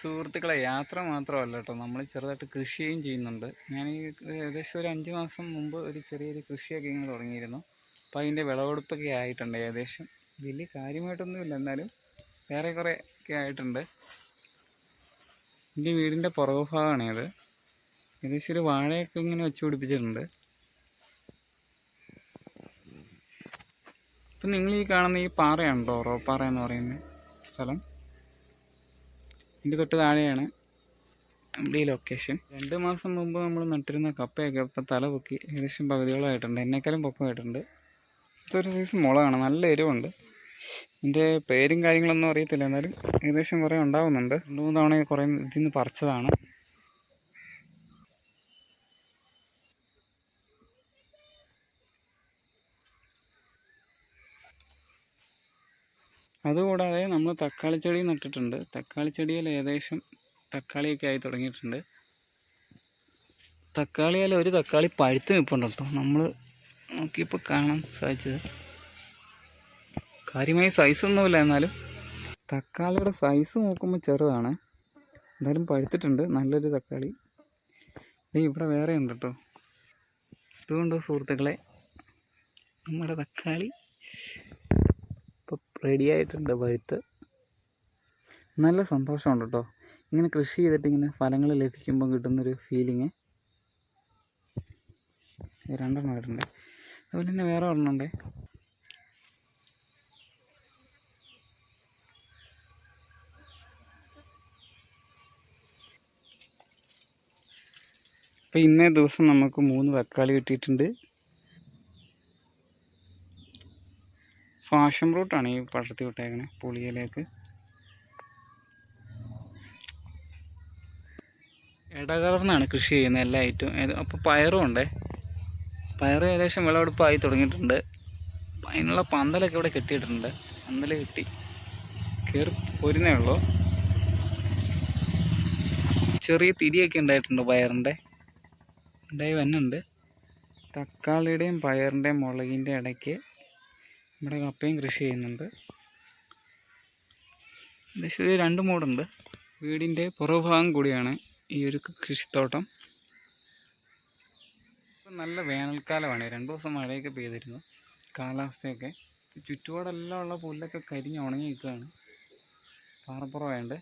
സുഹൃത്തുക്കളെ യാത്ര മാത്രമല്ല കേട്ടോ. നമ്മൾ ചെറുതായിട്ട് കൃഷിയും ചെയ്യുന്നുണ്ട്. ഞാൻ ഈ ഏകദേശം ഒരു അഞ്ച് മാസം മുമ്പ് ഒരു ചെറിയൊരു കൃഷിയൊക്കെ ഇങ്ങനെ തുടങ്ങിയിരുന്നു. അപ്പോൾ അതിന്റെ വിളവെടുപ്പൊക്കെ ആയിട്ടുണ്ട് ഏകദേശം. വലിയ കാര്യമായിട്ടൊന്നുമില്ല എന്നാലും വേറെ കുറേ ഒക്കെ ആയിട്ടുണ്ട്. എന്റെ വീടിന്റെ പുറകു ഭാഗമാണിത് ഏകദേശം ഒരു വാഴയൊക്കെ ഇങ്ങനെ വെച്ച് പിടിപ്പിച്ചിട്ടുണ്ട്. ഇപ്പം നിങ്ങൾ ഈ കാണുന്ന ഈ പാറയാണ് കേട്ടോ ഓറോപ്പാറ എന്ന് പറയുന്ന സ്ഥലം? ഇതിന്റെ തൊട്ട് താഴെയാണ് നമ്മുടെ ഈ ലൊക്കേഷൻ രണ്ട് മാസം മുമ്പ് നമ്മൾ നട്ടിരുന്ന കപ്പയൊക്കെ ഇപ്പം തല പൊക്കി ഏകദേശം പകുതിയോളമായിട്ടുണ്ട് എന്നെക്കാളും പൊക്കമായിട്ടുണ്ട്. ഇതൊരു സൈസ് മുളകാണ് നല്ല എരിവുണ്ട്. ഇതിന്റെ പേരും കാര്യങ്ങളൊന്നും അറിയത്തില്ല. എന്നാലും ഏകദേശം കുറേ ഉണ്ടാവുന്നുണ്ട്. രണ്ട് മൂന്ന് തവണ കുറേ ഇതിൽ നിന്ന് പറിച്ചതാണ്. അതുകൂടാതെ നമ്മൾ തക്കാളി ചെടി നട്ടിട്ടുണ്ട്. തക്കാളി ചെടിയിൽ ഏകദേശം തക്കാളിയൊക്കെ ആയി തുടങ്ങിയിട്ടുണ്ട്. തക്കാളിയിൽ ഒരു തക്കാളി പഴുത്ത് നിൽപ്പുണ്ട് കേട്ടോ. നമ്മൾ നോക്കിയപ്പോൾ കാണാൻ സാധിച്ചത്. കാര്യമായ സൈസൊന്നുമില്ല എന്നാലും. തക്കാളിയുടെ സൈസ് നോക്കുമ്പോൾ ചെറുതാണ്. എന്തായാലും പഴുത്തിട്ടുണ്ട്. നല്ലൊരു തക്കാളി. ഇവിടെ വേറെ ഉണ്ട് കേട്ടോ. ഇതുകൊണ്ട് സുഹൃത്തുക്കളെ നമ്മുടെ തക്കാളി റെഡി ആയിട്ടുണ്ട് പഴുത്ത് നല്ല സന്തോഷമുണ്ട് കേട്ടോ ഇങ്ങനെ കൃഷി ചെയ്തിട്ട് ഇങ്ങനെ ഫലങ്ങൾ ലഭിക്കുമ്പോൾ കിട്ടുന്നൊരു ഫീലിങ് രണ്ടെണ്ണം ആയിട്ടുണ്ട് അതുപോലെ തന്നെ വേറെ ഒരെണ്ണം ഉണ്ടേ. അപ്പോൾ ഇന്നേ ദിവസം നമുക്ക് മൂന്ന് തക്കാളി കിട്ടിയിട്ടുണ്ട് ഫാഷൻ ഫ്രൂട്ടാണ് ഈ പടർത്തി വിട്ടേക്കണേ പുളിയിലേക്ക്. ഇടകലർന്നാണ് കൃഷി ചെയ്യുന്നത് എല്ലാ ഐറ്റവും. അപ്പോൾ പയറും ഉണ്ടേ. പയറ് ഏകദേശം വിളവെടുപ്പായി തുടങ്ങിയിട്ടുണ്ട്. അതിനുള്ള പന്തലൊക്കെ ഇവിടെ കെട്ടിയിട്ടുണ്ട്. പന്തൽ കെട്ടി. കയറി പോരുന്നേ ഉള്ളൂ. ചെറിയ തിരിയൊക്കെ ഉണ്ടായിട്ടുണ്ട് പയറിന്റെ. ഉണ്ടായി വന്നുണ്ട് തക്കാളിയുടെയും പയറിന്റെയും മുളകിന്റെ ഇടയ്ക്ക് നമ്മുടെ കപ്പയും കൃഷി ചെയ്യുന്നുണ്ട്. ഏകദേശം ഒരു രണ്ട് മൂടുണ്ട്. വീടിന്റെ പുറഭാഗം കൂടിയാണ് ഈ ഒരു കൃഷിത്തോട്ടം. ഇപ്പം നല്ല വേനൽക്കാലമാണ്. രണ്ട് ദിവസം മഴയൊക്കെ പെയ്തിരുന്നു. കാലാവസ്ഥയൊക്കെ. ചുറ്റുപാടെല്ലാം ഉള്ള പുല്ലൊക്കെ കരിഞ്ഞ് ഉണങ്ങി നിൽക്കുകയാണ് പാറപ്പുറമായതുകൊണ്ട്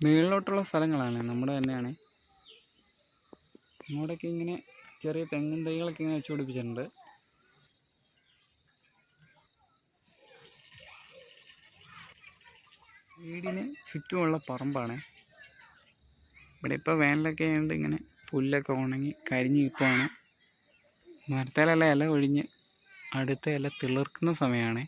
മുകളിലോട്ടുള്ള സ്ഥലങ്ങളാണ്. നമ്മുടെ തന്നെയാണ്. ഇങ്ങോട്ടൊക്കെ ഇങ്ങനെ ചെറിയ തെങ്ങും തൈകളൊക്കെ ഇങ്ങനെ വെച്ച് പിടിപ്പിച്ചിട്ടുണ്ട്. വീടിന് ചുറ്റുമുള്ള പറമ്പാണ്. ഇവിടെ ഇപ്പോൾ വേനലൊക്കെ ആയതുകൊണ്ട് ഇങ്ങനെ പുല്ലൊക്കെ ഉണങ്ങി കരിഞ്ഞ് നിൽക്കുവാണ് മരത്തേലെല്ലാം ഇല ഒഴിഞ്ഞ് അടുത്ത ഇല തിളിർക്കുന്ന സമയമാണ്.